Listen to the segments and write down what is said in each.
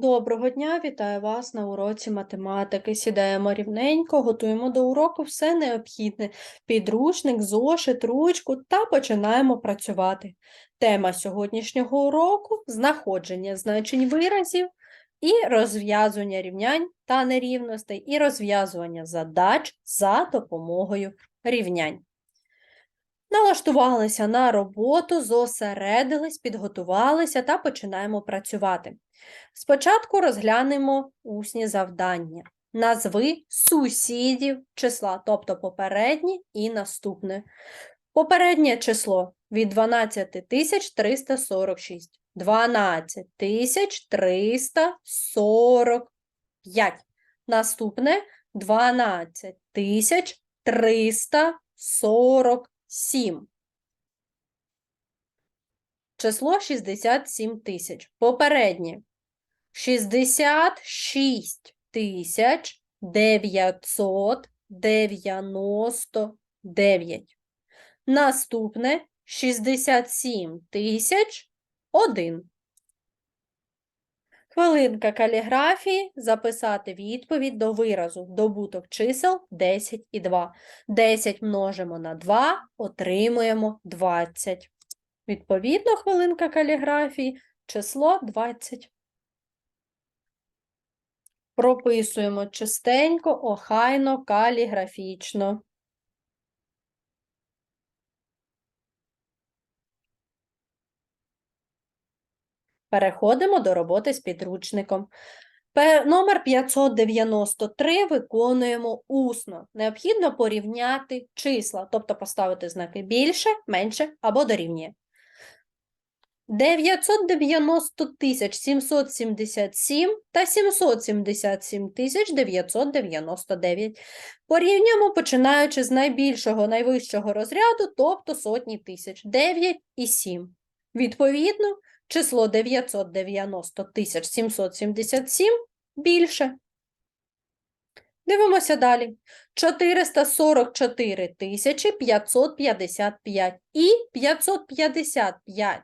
Доброго дня, вітаю вас на уроці математики. Сідаємо рівненько, готуємо до уроку все необхідне: підручник, зошит, ручку та починаємо працювати. Тема сьогоднішнього уроку знаходження значень виразів і розв'язування рівнянь та нерівностей, і розв'язування задач за допомогою рівнянь. Налаштувалися на роботу, зосередились, підготувалися та починаємо працювати. Спочатку розглянемо усні завдання. Назви сусідів числа, тобто попереднє і наступне. Попереднє число від 12346. 12345. Наступне 12347. Число 67 тисяч. Попереднє 66 тисяч 999. Наступне 67 тисяч 1. Хвилинка каліграфії. Записати відповідь до виразу. Добуток чисел 10 і 2. 10 множимо на 2, отримуємо 20. Відповідно, хвилинка каліграфії, число 20. Прописуємо чистенько, охайно, каліграфічно. Переходимо до роботи з підручником. Номер 593 виконуємо усно. Необхідно порівняти числа, тобто поставити знаки більше, менше або дорівнює. 990 777 та 777 999. Порівняємо, починаючи з найбільшого, найвищого розряду, тобто сотні тисяч, 9 і 7. Відповідно, число 990 777 більше. Дивимося далі. 444 555 і 555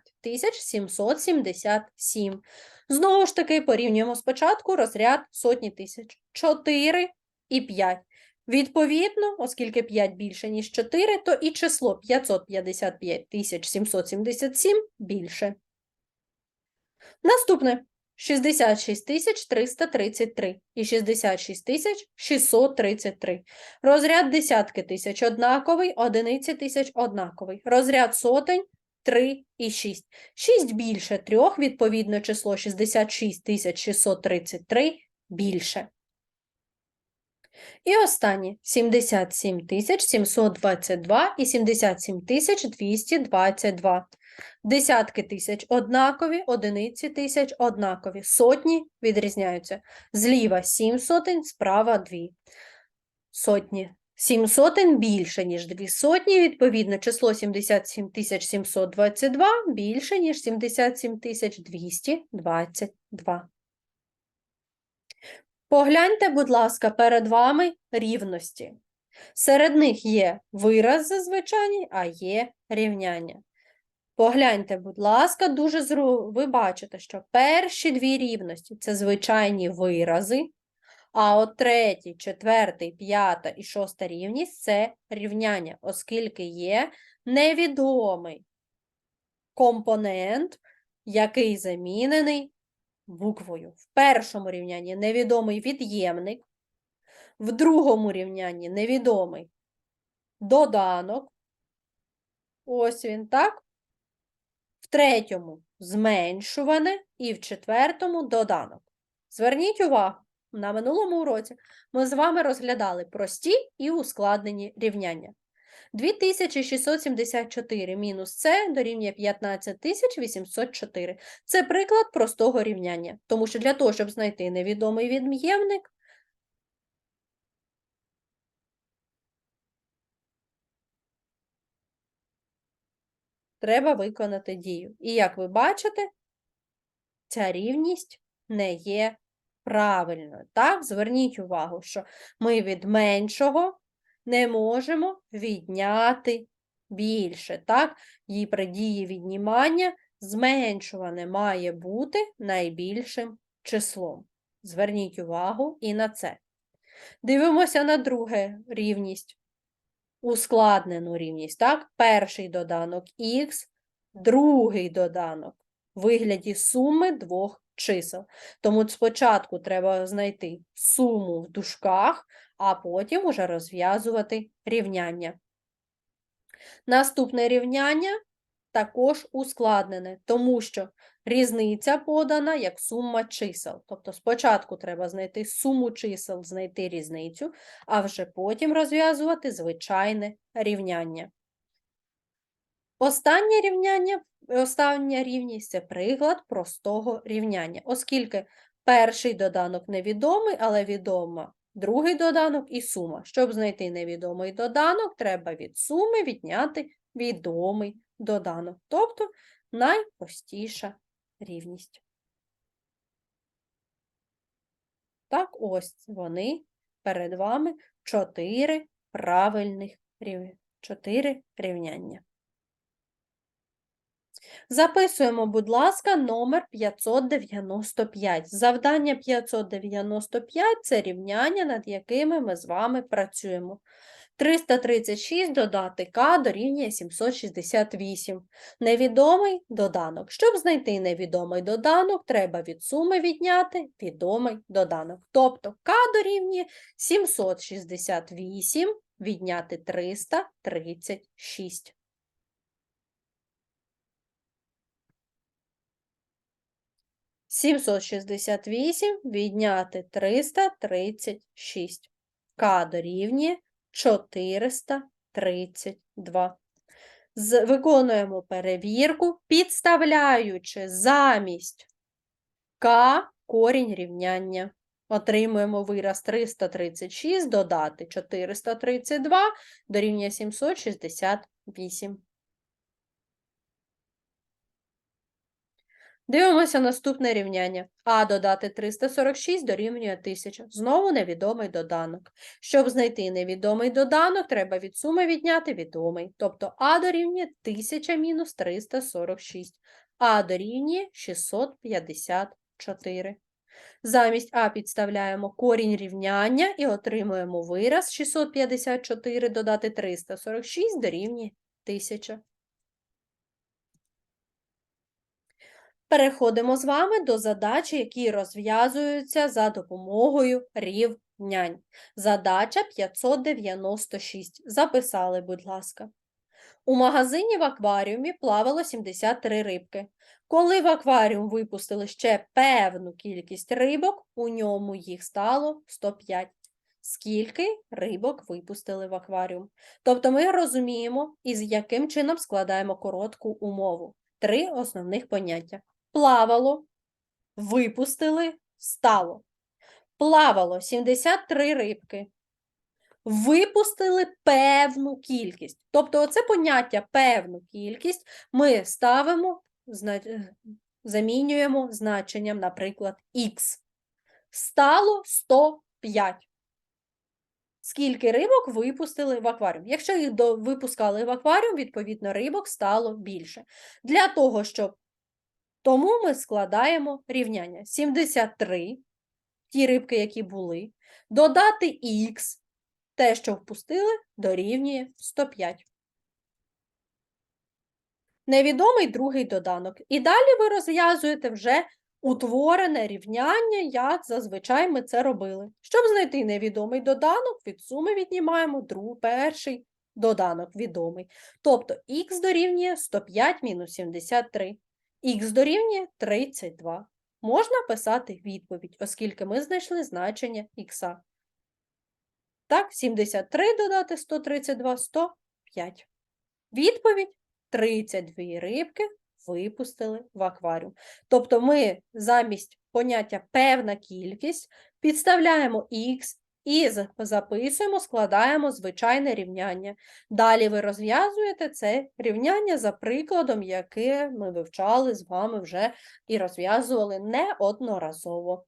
777. Знову ж таки, порівнюємо спочатку розряд сотні тисяч. 4 і 5. Відповідно, оскільки 5 більше, ніж 4, то і число 555 777 більше. Наступне. 66 тисяч 333 і 66 тисяч 633. Розряд десятки тисяч однаковий, одиниці тисяч однаковий. Розряд сотень 3 і 6. 6 більше 3, відповідно число 66 тисяч 633 більше. І останнє 77 тисяч 722 і 77 тисяч 222. Десятки тисяч однакові, одиниці тисяч однакові, сотні відрізняються. Зліва 7 сотень, справа 2 сотні. 7 сотень більше, ніж 2 сотні, відповідно, число 77 722 більше, ніж 77 222. Погляньте, будь ласка, перед вами рівності. Серед них є вирази звичайні, а є рівняння. Погляньте, будь ласка, дуже зру... ви бачите, що перші дві рівності це звичайні вирази, а от третій, четвертий, п'ята і шоста рівність це рівняння, оскільки є невідомий компонент, який замінений буквою. В першому рівнянні невідомий від'ємник, в другому рівнянні невідомий доданок. Ось він, так? Третьому зменшуване і в четвертому доданок. Зверніть увагу, на минулому уроці ми з вами розглядали прості і ускладнені рівняння. 2674 мінус С дорівнює 15804. Це приклад простого рівняння, тому що для того, щоб знайти невідомий від'ємник, треба виконати дію. І як ви бачите, ця рівність не є правильною. Так, зверніть увагу, що ми від меншого не можемо відняти більше. Так, і при дії віднімання зменшуване має бути найбільшим числом. Зверніть увагу і на це. Дивимося на друге рівність. Ускладнену рівність. Так? Перший доданок х, другий доданок в вигляді суми двох чисел. Тому спочатку треба знайти суму в дужках, а потім уже розв'язувати рівняння. Наступне рівняння також ускладнене, тому що різниця подана як сума чисел. Тобто спочатку треба знайти суму чисел, знайти різницю, а вже потім розв'язувати звичайне рівняння. Останнє рівняння, остання рівність це приклад простого рівняння, оскільки перший доданок невідомий, але відома другий доданок і сума. Щоб знайти невідомий доданок, треба від суми відняти відомий доданок, тобто найпростіша рівність. Так, ось вони перед вами чотири правильних рівня. Чотири рівняння. Записуємо, будь ласка, номер 595. Завдання 595 – це рівняння, над якими ми з вами працюємо. 336 додати k дорівнює 768. Невідомий доданок. Щоб знайти невідомий доданок, треба від суми відняти відомий доданок. Тобто k дорівнює 768 відняти 336. Сімсот шістдесят вісім відняти триста тридцять шість. К дорівнює 432. З, виконуємо перевірку, підставляючи замість К корінь рівняння. Отримуємо вираз 336, додати 432, дорівнює 768. Дивимося наступне рівняння. А додати 346 дорівнює 1000. Знову невідомий доданок. Щоб знайти невідомий доданок, треба від суми відняти відомий. Тобто А дорівнює 1000 мінус 346. А дорівнює 654. Замість А підставляємо корінь рівняння і отримуємо вираз 654 додати 346 дорівнює 1000. Переходимо з вами до задач, які розв'язуються за допомогою рівнянь. Задача 596. Записали, будь ласка. У магазині в акваріумі плавало 73 рибки. Коли в акваріум випустили ще певну кількість рибок, у ньому їх стало 105. Скільки рибок випустили в акваріум? Тобто ми розуміємо, із яким чином складаємо коротку умову. Три основних поняття плавало, випустили, стало. Плавало 73 рибки. Випустили певну кількість. Тобто, оце поняття певну кількість ми ставимо, замінюємо значенням, наприклад, х. Стало 105. Скільки рибок випустили в акваріум? Якщо їх випускали в акваріум, відповідно, рибок стало більше. Для того, щоб тому ми складаємо рівняння 73, ті рибки, які були, додати х, те, що впустили, дорівнює 105. Невідомий другий доданок. І далі ви розв'язуєте вже утворене рівняння, як зазвичай ми це робили. Щоб знайти невідомий доданок, від суми віднімаємо другий, перший доданок відомий. Тобто х дорівнює 105 мінус 73. Х дорівнює 32. Можна писати відповідь, оскільки ми знайшли значення х. Так, 73 додати 132 105. Відповідь 32 рибки випустили в акваріум. Тобто ми замість поняття певна кількість підставляємо х і записуємо, складаємо звичайне рівняння. Далі ви розв'язуєте це рівняння за прикладом, яке ми вивчали з вами вже і розв'язували неодноразово.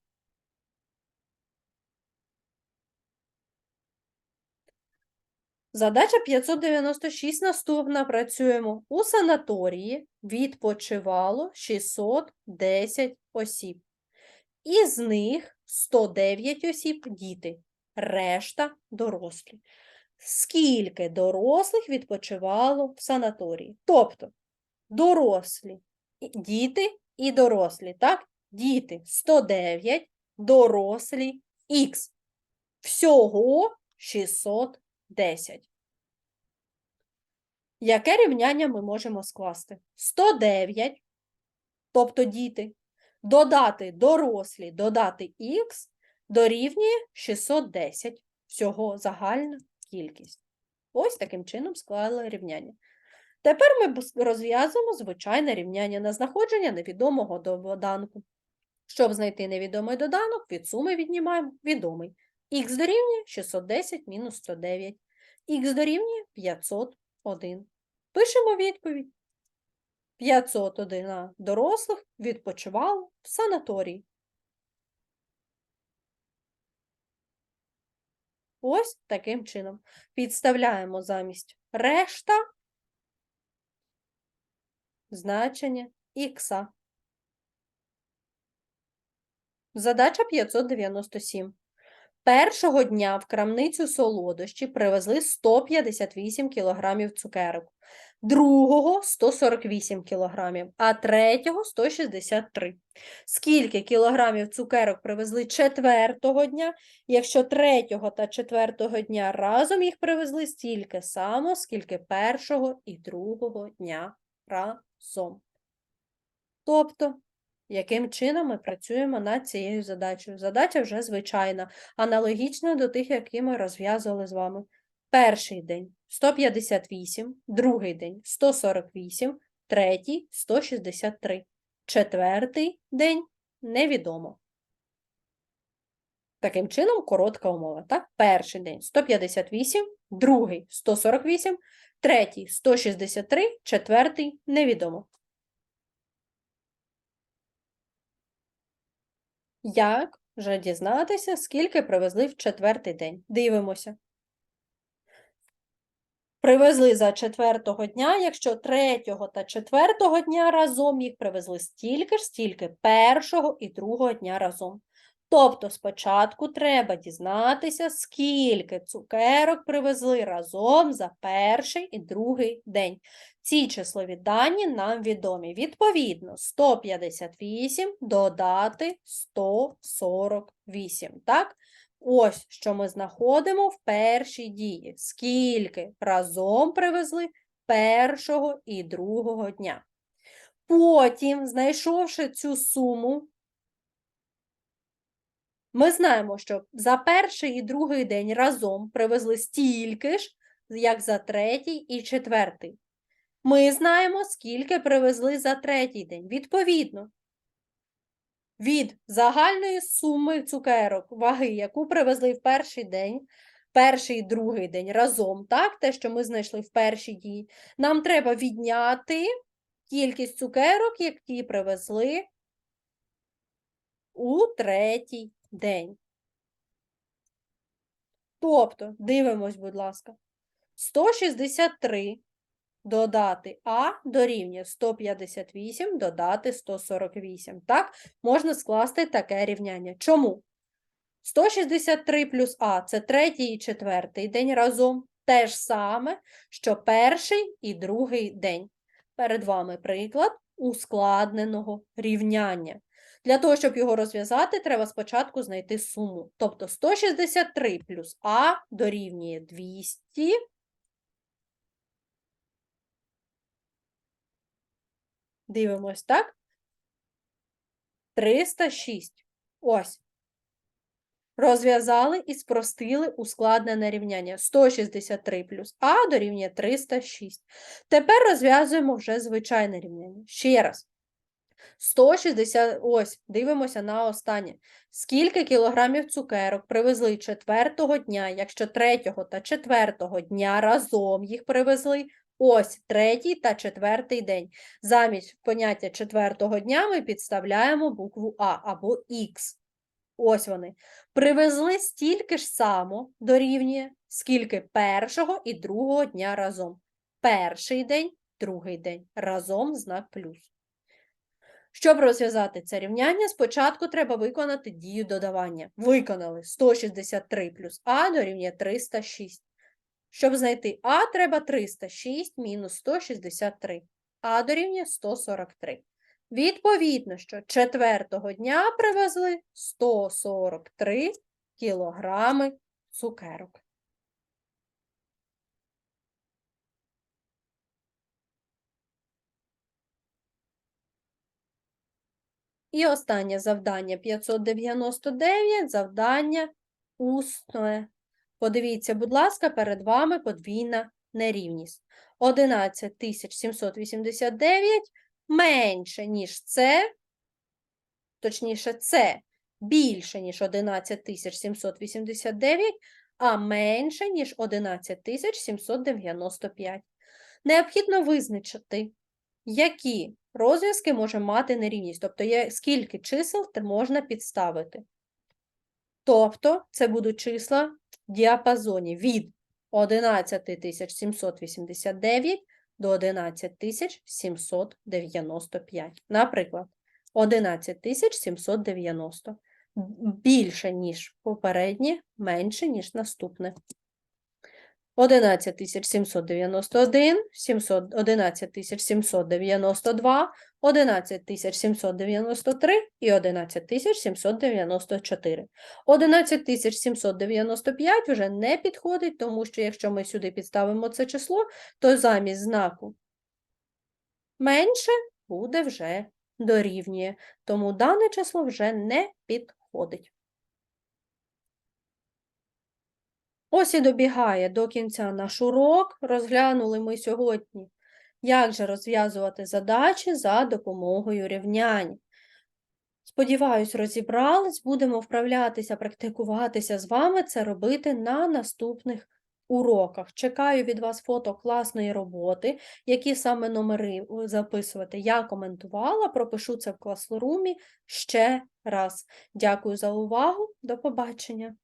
Задача 596 наступна. Працюємо. У санаторії відпочивало 610 осіб. Із них 109 осіб діти, решта дорослі. Скільки дорослих відпочивало в санаторії? Тобто дорослі, діти і дорослі, так? Діти 109, дорослі х. Всього 610. Яке рівняння ми можемо скласти? 109, тобто діти, додати дорослі, додати х дорівнює 610. Всього загальна кількість. Ось таким чином склали рівняння. Тепер ми розв'язуємо звичайне рівняння на знаходження невідомого доданку. Щоб знайти невідомий доданок, від суми віднімаємо відомий. Х дорівнює 610 мінус 109. Х дорівнює 501. Пишемо відповідь. 501 дорослих відпочивало в санаторії. Ось таким чином. Підставляємо замість решта значення х. Задача 597. Першого дня в крамницю солодощі привезли 158 кг цукерок, другого 148 кг, а третього 163. Скільки кілограмів цукерок привезли четвертого дня? Якщо третього та четвертого дня разом їх привезли стільки само, скільки першого і другого дня разом. Тобто, яким чином ми працюємо над цією задачею? Задача вже звичайна, аналогічна до тих, які ми розв'язували з вами. Перший день 158, другий день 148, третій 163, четвертий день невідомо. Таким чином, коротка умова. Так? Перший день 158, другий 148, третій 163, четвертий невідомо. Як вже дізнатися, скільки привезли в четвертий день? Дивимося. Привезли за четвертого дня, якщо третього та четвертого дня разом їх привезли стільки ж, стільки першого і другого дня разом. Тобто спочатку треба дізнатися, скільки цукерок привезли разом за перший і другий день. Ці числові дані нам відомі. Відповідно, 158 додати 148. Так? Ось що ми знаходимо в першій дії. Скільки разом привезли першого і другого дня. Потім, знайшовши цю суму, ми знаємо, що за перший і другий день разом привезли стільки ж, як за третій і четвертий. Ми знаємо, скільки привезли за третій день. Відповідно, від загальної суми цукерок, ваги, яку привезли в перший день, перший і другий день разом, так, те, що ми знайшли в першій дії, нам треба відняти кількість цукерок, які привезли у третій день. Тобто, дивимось, будь ласка, 163 додати А дорівнює 158 додати 148. Так, можна скласти таке рівняння. Чому? 163 плюс А це третій і четвертий день разом. Те ж саме, що перший і другий день. Перед вами приклад ускладненого рівняння. Для того, щоб його розв'язати, треба спочатку знайти суму. Тобто 163 плюс А дорівнює 200. Дивимось, так? 306. Ось. Розв'язали і спростили ускладнене рівняння. 163 плюс А дорівнює 306. Тепер розв'язуємо вже звичайне рівняння. Ще раз. 160, ось, дивимося на останнє. Скільки кілограмів цукерок привезли четвертого дня, якщо третього та четвертого дня разом їх привезли? Ось третій та четвертий день. Замість поняття четвертого дня ми підставляємо букву А або Х. Ось вони. Привезли стільки ж само дорівнює, скільки першого і другого дня разом. Перший день, другий день. Разом знак плюс. Щоб розв'язати це рівняння, спочатку треба виконати дію додавання. Виконали 163 плюс А дорівнює 306. Щоб знайти А, треба 306 мінус 163. А дорівнює 143. Відповідно, що четвертого дня привезли 143 кілограми цукерок. І останнє завдання 599, завдання усне. Подивіться, будь ласка, перед вами подвійна нерівність. 11789 менше, ніж це, точніше, це більше, ніж 11789, а менше, ніж 11795. Необхідно визначити, які розв'язки може мати нерівність, тобто скільки чисел можна підставити. Тобто це будуть числа діапазоні від 11789 до 11795. Наприклад, 11790 більше, ніж попереднє, менше, ніж наступне. 11791, 700, 11792, 11793 і 11794. 11795 вже не підходить, тому що якщо ми сюди підставимо це число, то замість знаку менше буде вже дорівнює. Тому дане число вже не підходить. Ось і добігає до кінця наш урок. Розглянули ми сьогодні, як же розв'язувати задачі за допомогою рівнянь. Сподіваюсь, розібрались, будемо вправлятися, практикуватися з вами, це робити на наступних уроках. Чекаю від вас фото класної роботи, які саме номери записувати. Я коментувала, пропишу це в класрумі ще раз. Дякую за увагу, до побачення!